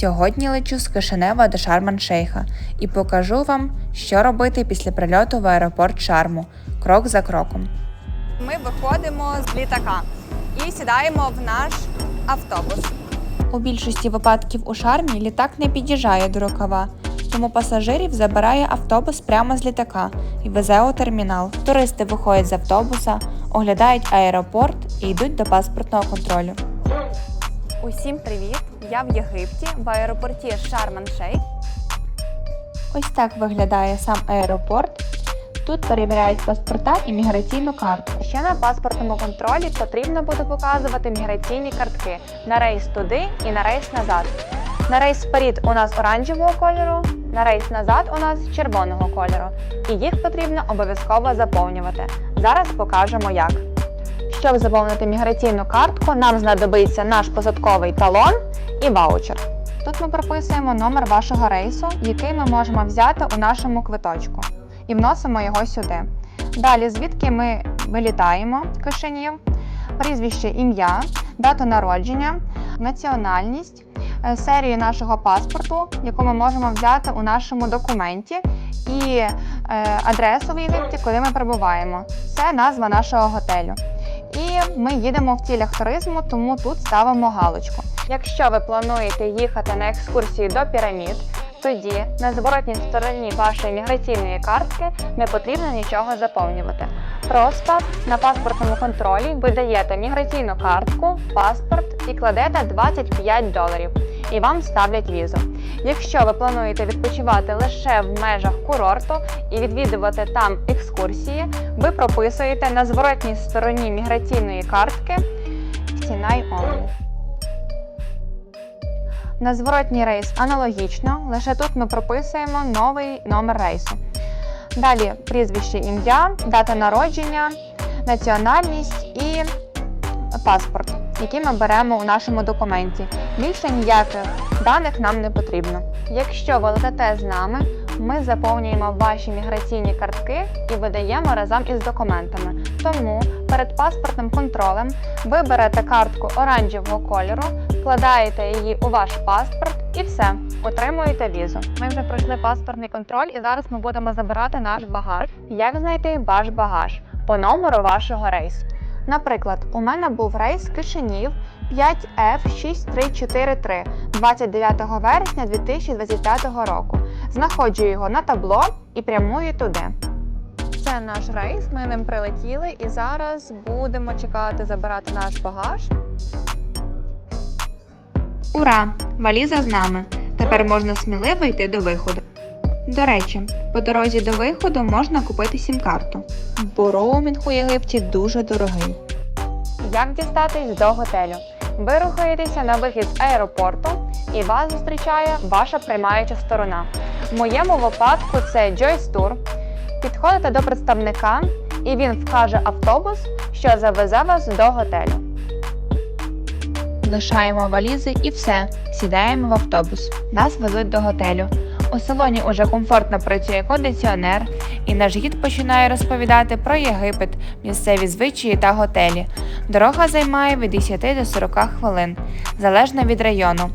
Сьогодні лечу з Кишинева до Шарман-Шейха і покажу вам, що робити після прильоту в аеропорт Шарму, крок за кроком. Ми виходимо з літака і сідаємо в наш автобус. У більшості випадків у Шармі літак не під'їжджає до рукава, тому пасажирів забирає автобус прямо з літака і везе у термінал. Туристи виходять з автобуса, оглядають аеропорт і йдуть до паспортного контролю. Усім привіт! Я в Єгипті в аеропорті Шарман-Шейх. Ось так виглядає сам аеропорт. Тут перевіряють паспорта і міграційну картку. Ще на паспортному контролі потрібно буде показувати міграційні картки на рейс туди і на рейс назад. На рейс вперед у нас оранжевого кольору, на рейс назад у нас червоного кольору. І їх потрібно обов'язково заповнювати. Зараз покажемо як. Щоб заповнити міграційну картку, нам знадобиться наш посадковий талон і ваучер. Тут ми прописуємо номер вашого рейсу, який ми можемо взяти у нашому квиточку, і вносимо його сюди. Далі, звідки ми вилітаємо Кишинів, прізвище, ім'я, дату народження, національність, е, серію нашого паспорту, яку ми можемо взяти у нашому документі, і е, адресу в Єгипті, куди ми перебуваємо. Це назва нашого готелю. І ми їдемо в цілях туризму, тому тут ставимо галочку. Якщо ви плануєте їхати на екскурсію до пірамід, тоді на зворотній стороні вашої міграційної картки не потрібно нічого заповнювати. Просто на паспортному контролі ви даєте міграційну картку, паспорт і кладете 25 доларів, і вам ставлять візу. Якщо ви плануєте відпочивати лише в межах курорту і відвідувати там екскурсії, ви прописуєте на зворотній стороні міграційної картки Сінай Only. На зворотній рейс аналогічно, лише тут ми прописуємо новий номер рейсу. Далі прізвище ім'я, дата народження, національність і паспорт, який ми беремо у нашому документі. Більше ніяких даних нам не потрібно. Якщо ви летите з нами, ми заповнюємо ваші міграційні картки і видаємо разом із документами. Тому перед паспортним контролем ви берете картку оранжевого кольору, вкладаєте її у ваш паспорт і все, отримуєте візу. Ми вже пройшли паспортний контроль і зараз ми будемо забирати наш багаж. Як знайти ваш багаж? По номеру вашого рейсу. Наприклад, у мене був рейс Кишинів 5F6343 29 вересня 2025 року. Знаходжу його на табло і прямую туди. Це наш рейс, ми ним прилетіли і зараз будемо чекати забирати наш багаж. Ура! Валіза з нами. Тепер можна сміливо йти до виходу. До речі, по дорозі до виходу можна купити сім-карту, бо роумінг у Єгипті дуже дорогий. Як дістатись до готелю? Ви рухаєтеся на вихід з аеропорту і вас зустрічає ваша приймаюча сторона. В моєму випадку це Joyce Tour. Підходите до представника, і він вкаже автобус, що завезе вас до готелю. Лишаємо валізи і все. Сідаємо в автобус. Нас везуть до готелю. У салоні уже комфортно працює кондиціонер, і наш гід починає розповідати про Єгипет, місцеві звичаї та готелі. Дорога займає від 10 до 40 хвилин, залежно від району.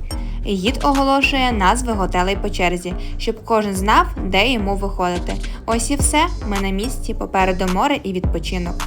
Гід оголошує назви готелей по черзі, щоб кожен знав, де йому виходити. Ось і все. Ми на місці, попереду море і відпочинок.